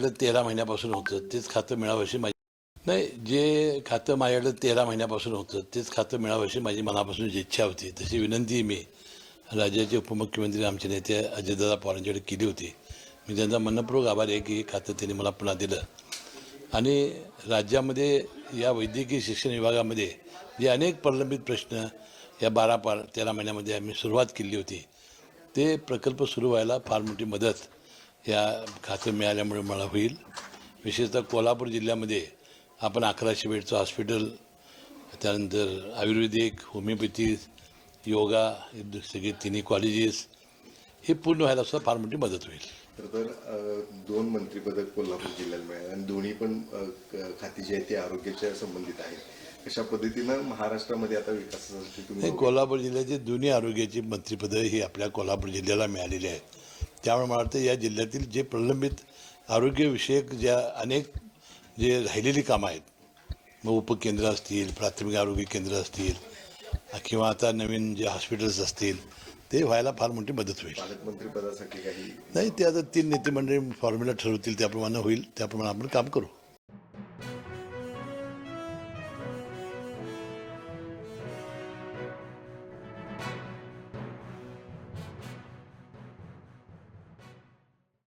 माझ्याकडे तेरा महिन्यापासून होतं. तेच खातं मिळावं अशी माझी नाही जे खातं माझ्याकडे तेरा महिन्यापासून होतं तेच खातं मिळावं अशी माझी मनापासून जी इच्छा होती. तशी विनंती मी राज्याचे उपमुख्यमंत्री आमचे नेते अजयदादा पवारांच्याकडे केली होती. मी त्यांचा मनपूर्वक आभार आहे की खातं त्यांनी मला पुन्हा दिलं. आणि राज्यामध्ये या वैद्यकीय शिक्षण विभागामध्ये जे अनेक प्रलंबित प्रश्न या बारा पार तेरा महिन्यामध्ये आम्ही सुरुवात केली होती. ते प्रकल्प सुरू व्हायला फार मोठी मदत या खातं मिळाल्यामुळे मला होईल. विशेषतः कोल्हापूर जिल्ह्यामध्ये आपण अकराशे बेडचं हॉस्पिटल त्यानंतर आयुर्वेदिक होमिओपॅथी योगा सगळे तिन्ही कॉलेजेस हे पूर्ण व्हायला सुद्धा फार मोठी मदत होईल. तर दोन मंत्रिपद कोल्हापूर जिल्ह्याला मिळाले आणि दोन्ही पण खाती जी आहे ती आरोग्याच्या संबंधित आहेत. अशा पद्धतीनं महाराष्ट्रामध्ये आता विकासासाठी तुम्ही कोल्हापूर जिल्ह्याची दोन्ही आरोग्याची मंत्रिपदं ही आपल्या कोल्हापूर जिल्ह्याला मिळालेली आहेत. त्यामुळे मला वाटतं या जिल्ह्यातील जे प्रलंबित आरोग्यविषयक ज्या अनेक जे राहिलेली कामं आहेत मग उपकेंद्र असतील प्राथमिक आरोग्य केंद्र असतील किंवा आता नवीन जे हॉस्पिटल्स असतील ते व्हायला फार मोठी मदत होईल. पालकमंत्रीपदासाठी काही नाही ते आता तीन नेते मंडळी फॉर्म्युला ठरवतील त्याप्रमाणे होईल त्याप्रमाणे आपण काम करू.